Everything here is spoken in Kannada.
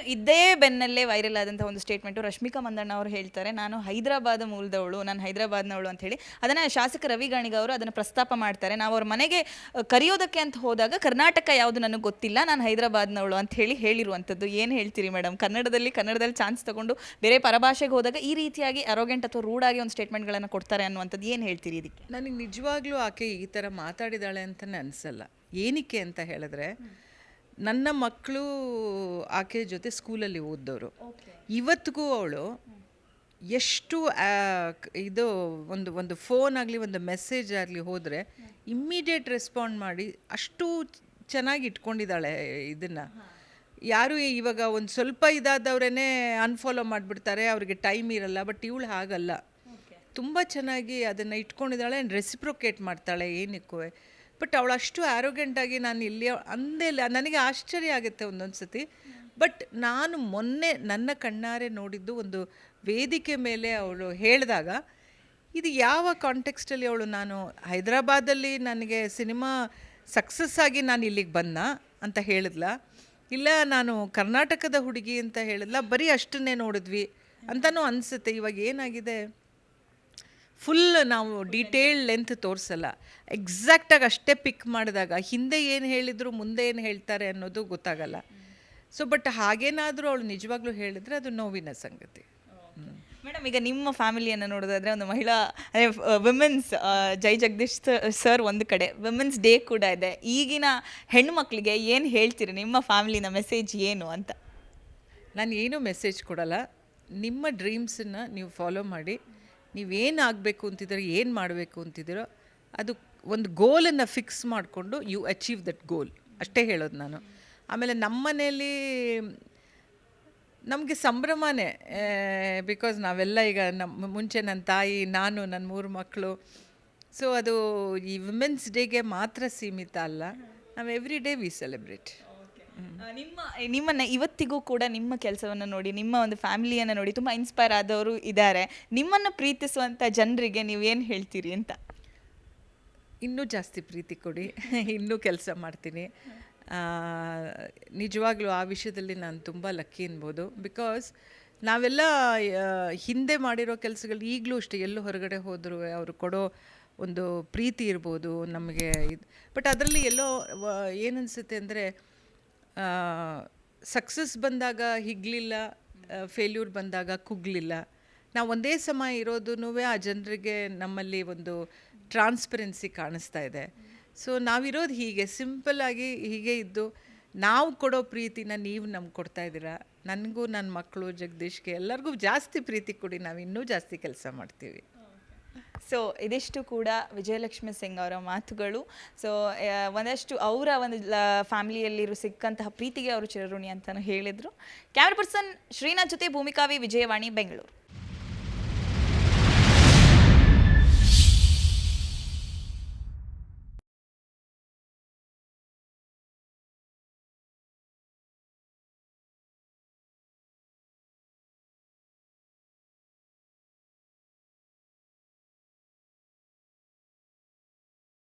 ಇನ್ನು ಇದೇ ಬೆನ್ನಲ್ಲೇ ವೈರಲ್ ಆದಂಥ ಒಂದು ಸ್ಟೇಟ್ಮೆಂಟು ರಶ್ಮಿಕಾ ಮಂದಣ್ಣ ಅವರು ಹೇಳ್ತಾರೆ. ನಾನು ಹೈದರಾಬಾದ್ ಮೂಲದವಳು ನಾನು ಹೈದರಾಬಾದ್ನವಳು ಅಂತ ಹೇಳಿ ಅದನ್ನು ಶಾಸಕ ರವಿ ಗಾಣಿಗ ಅವರು ಅದನ್ನು ಪ್ರಸ್ತಾಪ ಮಾಡ್ತಾರೆ. ನಾವು ಅವ್ರ ಮನೆಗೆ ಕರೆಯೋದಕ್ಕೆ ಅಂತ ಹೋದಾಗ ಕರ್ನಾಟಕ ಯಾವುದು ನನಗೆ ಗೊತ್ತಿಲ್ಲ ನಾನು ಹೈದರಾಬಾದ್ನವಳು ಅಂತ ಹೇಳಿ ಹೇಳಿರುವಂಥದ್ದು. ಏನು ಹೇಳ್ತೀರಿ ಮೇಡಮ್ ಕನ್ನಡದಲ್ಲಿ ಕನ್ನಡದಲ್ಲಿ ಚಾನ್ಸ್ ತಗೊಂಡು ಬೇರೆ ಪರಭಾಷೆಗೆ ಹೋದಾಗ ಈ ರೀತಿಯಾಗಿ ಅರೋಗೆಂಟ್ ಅಥವಾ ರೂಢಾಗಿ ಒಂದು ಸ್ಟೇಟ್ಮೆಂಟ್ಗಳನ್ನು ಕೊಡ್ತಾರೆ ಅನ್ನುವಂಥದ್ದು ಏನು ಹೇಳ್ತೀರಿ ಇದಕ್ಕೆ? ನನಗೆ ನಿಜವಾಗ್ಲೂ ಆಕೆ ಈ ಥರ ಮಾತಾಡಿದಾಳೆ ಅಂತಲೇ ಅನಿಸಲ್ಲ ಏನಕ್ಕೆ ಅಂತ ಹೇಳಿದ್ರೆ ನನ್ನ ಮಕ್ಕಳು ಆಕೆ ಜೊತೆ ಸ್ಕೂಲಲ್ಲಿ ಓದಿದವರು. ಇವತ್ತಿಗೂ ಅವಳು ಎಷ್ಟು ಇದು ಒಂದು ಒಂದು ಫೋನ್ ಆಗಲಿ ಒಂದು ಮೆಸೇಜ್ ಆಗಲಿ ಹೋದರೆ ಇಮ್ಮಿಡಿಯೇಟ್ ರೆಸ್ಪಾಂಡ್ ಮಾಡಿ ಅಷ್ಟು ಚೆನ್ನಾಗಿ ಇಟ್ಕೊಂಡಿದ್ದಾಳೆ ಇದನ್ನು. ಯಾರು ಇವಾಗ ಒಂದು ಸ್ವಲ್ಪ ಇದಾದವ್ರೇ ಅನ್ಫಾಲೋ ಮಾಡಿಬಿಡ್ತಾರೆ ಅವ್ರಿಗೆ ಟೈಮ್ ಇರಲ್ಲ ಬಟ್ ಇವಳು ಹಾಗಲ್ಲ. ತುಂಬ ಚೆನ್ನಾಗಿ ಅದನ್ನು ಇಟ್ಕೊಂಡಿದ್ದಾಳೆ ಆ್ಯಂಡ್ ರೆಸಿಪ್ರೊಕೇಟ್ ಮಾಡ್ತಾಳೆ ಏನಕ್ಕೂ. ಬಟ್ ಅವಳು ಅಷ್ಟು ಆರೋಗ್ಯಂಟಾಗಿ ನಾನು ಇಲ್ಲಿ ಅಂದೇ ಇಲ್ಲ. ನನಗೆ ಆಶ್ಚರ್ಯ ಆಗುತ್ತೆ ಒಂದೊಂದು ಸತಿ ಬಟ್ ನಾನು ಮೊನ್ನೆ ನನ್ನ ಕಣ್ಣಾರೆ ನೋಡಿದ್ದು ಒಂದು ವೇದಿಕೆ ಮೇಲೆ ಅವಳು ಹೇಳಿದಾಗ, ಇದು ಯಾವ ಕಾಂಟೆಕ್ಸ್ಟಲ್ಲಿ ಅವಳು ನಾನು ಹೈದರಾಬಾದಲ್ಲಿ ನನಗೆ ಸಿನಿಮಾ ಸಕ್ಸಸ್ ಆಗಿ ನಾನು ಇಲ್ಲಿಗೆ ಬಂದ ಅಂತ ಹೇಳಿದ್ಲ? ಇಲ್ಲ ನಾನು ಕರ್ನಾಟಕದ ಹುಡುಗಿ ಅಂತ ಹೇಳಿದ್ಲ? ಬರೀ ಅಷ್ಟನ್ನೇ ನೋಡಿದ್ವಿ ಅಂತಲೂ ಅನಿಸುತ್ತೆ. ಇವಾಗ ಏನಾಗಿದೆ? ಫುಲ್ ನಾವು ಡೀಟೇಲ್ ಲೆಂತ್ ತೋರಿಸಲ್ಲ. ಎಕ್ಸಾಕ್ಟಾಗಿ ಅಷ್ಟೇ ಪಿಕ್ ಮಾಡಿದಾಗ ಹಿಂದೆ ಏನು ಹೇಳಿದ್ರು ಮುಂದೆ ಏನು ಹೇಳ್ತಾರೆ ಅನ್ನೋದು ಗೊತ್ತಾಗಲ್ಲ. ಸೊ ಬಟ್ ಹಾಗೇನಾದರೂ ಅವಳು ನಿಜವಾಗ್ಲೂ ಹೇಳಿದ್ರೆ ಅದು ನೋವಿನ ಸಂಗತಿ. ಮೇಡಮ್ ಈಗ ನಿಮ್ಮ ಫ್ಯಾಮಿಲಿಯನ್ನು ನೋಡೋದಾದ್ರೆ ಒಂದು ಮಹಿಳಾ ವಿಮೆನ್ಸ್ ಜೈ ಜಗದೀಶ್ ಸರ್ ಒಂದು ಕಡೆ. ವಿಮೆನ್ಸ್ ಡೇ ಕೂಡ ಇದೆ. ಈಗಿನ ಹೆಣ್ಮಕ್ಳಿಗೆ ಏನು ಹೇಳ್ತೀರಿ? ನಿಮ್ಮ ಫ್ಯಾಮಿಲಿನ ಮೆಸೇಜ್ ಏನು ಅಂತ? ನಾನು ಏನೂ ಮೆಸೇಜ್ ಕೊಡಲ್ಲ. ನಿಮ್ಮ ಡ್ರೀಮ್ಸನ್ನು ನೀವು ಫಾಲೋ ಮಾಡಿ. ನೀವೇನು ಆಗಬೇಕು ಅಂತಿದ್ದೀರೋ, ಏನು ಮಾಡಬೇಕು ಅಂತಿದ್ದೀರೋ, ಅದು ಒಂದು ಗೋಲನ್ನು ಫಿಕ್ಸ್ ಮಾಡಿಕೊಂಡು ಯು ಅಚೀವ್ ದಟ್ ಗೋಲ್ ಅಷ್ಟೇ ಹೇಳೋದು ನಾನು. ಆಮೇಲೆ ನಮ್ಮ ಮನೆಯಲ್ಲಿ ನಮಗೆ ಸಂಭ್ರಮನೇ ಬಿಕಾಸ್ ನಾವೆಲ್ಲ ಈಗ ನಮ್ಮ ಮುಂಚೆ ನನ್ನ ತಾಯಿ, ನಾನು ನನ್ನ ಮೂರು ಮಕ್ಕಳು ಸೊ ಅದು ಈ ವುಮೆನ್ಸ್ ಡೇಗೆ ಮಾತ್ರ ಸೀಮಿತ ಅಲ್ಲ. ನಾವು ಎವ್ರಿ ಡೇ ವಿ ಸೆಲೆಬ್ರೇಟ್ ನಿಮ್ಮ ನಿಮ್ಮನ್ನ ಇವತ್ತಿಗೂ ಕೂಡ ನಿಮ್ಮ ಕೆಲಸವನ್ನು ನೋಡಿ, ನಿಮ್ಮ ಒಂದು ಫ್ಯಾಮಿಲಿಯನ್ನು ನೋಡಿ ತುಂಬ ಇನ್ಸ್ಪೈರ್ ಆದವರು ಇದ್ದಾರೆ ನಿಮ್ಮನ್ನು ಪ್ರೀತಿಸುವಂಥ ಜನರಿಗೆ ನೀವು ಏನು ಹೇಳ್ತೀರಿ ಅಂತ? ಇನ್ನೂ ಜಾಸ್ತಿ ಪ್ರೀತಿ ಕೊಡಿ. ಇನ್ನೂ ಕೆಲಸ ಮಾಡ್ತೀನಿ. ನಿಜವಾಗ್ಲೂ ಆ ವಿಷಯದಲ್ಲಿ ನಾನು ತುಂಬ ಲಕ್ಕಿ ಅನ್ಬೋದು. ಬಿಕಾಸ್ ನಾವೆಲ್ಲ ಹಿಂದೆ ಮಾಡಿರೋ ಕೆಲಸಗಳು ಈಗಲೂ ಅಷ್ಟೇ ಎಲ್ಲೂ ಹೊರಗಡೆ ಹೋದರೂ ಅವರು ಕೊಡೋ ಒಂದು ಪ್ರೀತಿ ಇರ್ಬೋದು ನಮಗೆ ಇದು. ಬಟ್ ಅದರಲ್ಲಿ ಎಲ್ಲೋ ಏನನ್ಸುತ್ತೆ ಅಂದರೆ ಸಕ್ಸಸ್ ಬಂದಾಗ ಹಿಗ್ಲಿಲ್ಲ ಫೇಲ್ಯೂರ್ ಬಂದಾಗ ಕುಗ್ಲಿಲ್ಲ. ನಾವು ಒಂದೇ ಸಮ ಇರೋದೂ ಆ ಜನರಿಗೆ ನಮ್ಮಲ್ಲಿ ಒಂದು ಟ್ರಾನ್ಸ್ಪರೆನ್ಸಿ ಕಾಣಿಸ್ತಾ ಇದೆ. ಸೊ ನಾವಿರೋದು ಹೀಗೆ ಸಿಂಪಲ್ ಆಗಿ ಹೀಗೆ ಇದ್ದು, ನಾವು ಕೊಡೋ ಪ್ರೀತಿನ ನೀವು ನಮ್ಗೆ ಕೊಡ್ತಾ ಇದ್ದೀರಾ? ನನಗೂ ನನ್ನ ಮಕ್ಕಳು ಜಗದೀಶ್ಗೆ ಎಲ್ಲರಿಗೂ ಜಾಸ್ತಿ ಪ್ರೀತಿ ಕೊಡಿ, ನಾವು ಇನ್ನೂ ಜಾಸ್ತಿ ಕೆಲಸ ಮಾಡ್ತೀವಿ. ಸೊ ಇದಿಷ್ಟು ಕೂಡ ವಿಜಯಲಕ್ಷ್ಮಿ ಸಿಂಗ್ ಅವರ ಮಾತುಗಳು. ಸೊ ಒಂದಷ್ಟು ಅವರ ಒಂದು ಫ್ಯಾಮಿಲಿಯಲ್ಲಿರು ಸಿಕ್ಕಂತಹ ಪ್ರೀತಿಗೆ ಅವರು ಚಿರಋಣಿ ಅಂತಲೂ ಹೇಳಿದರು. ಕ್ಯಾಮ್ರಾ ಪರ್ಸನ್ ಶ್ರೀನಾಥ್ ಜೊತೆ ಭೂಮಿಕಾವಿ, ವಿಜಯವಾಣಿ ಬೆಂಗಳೂರು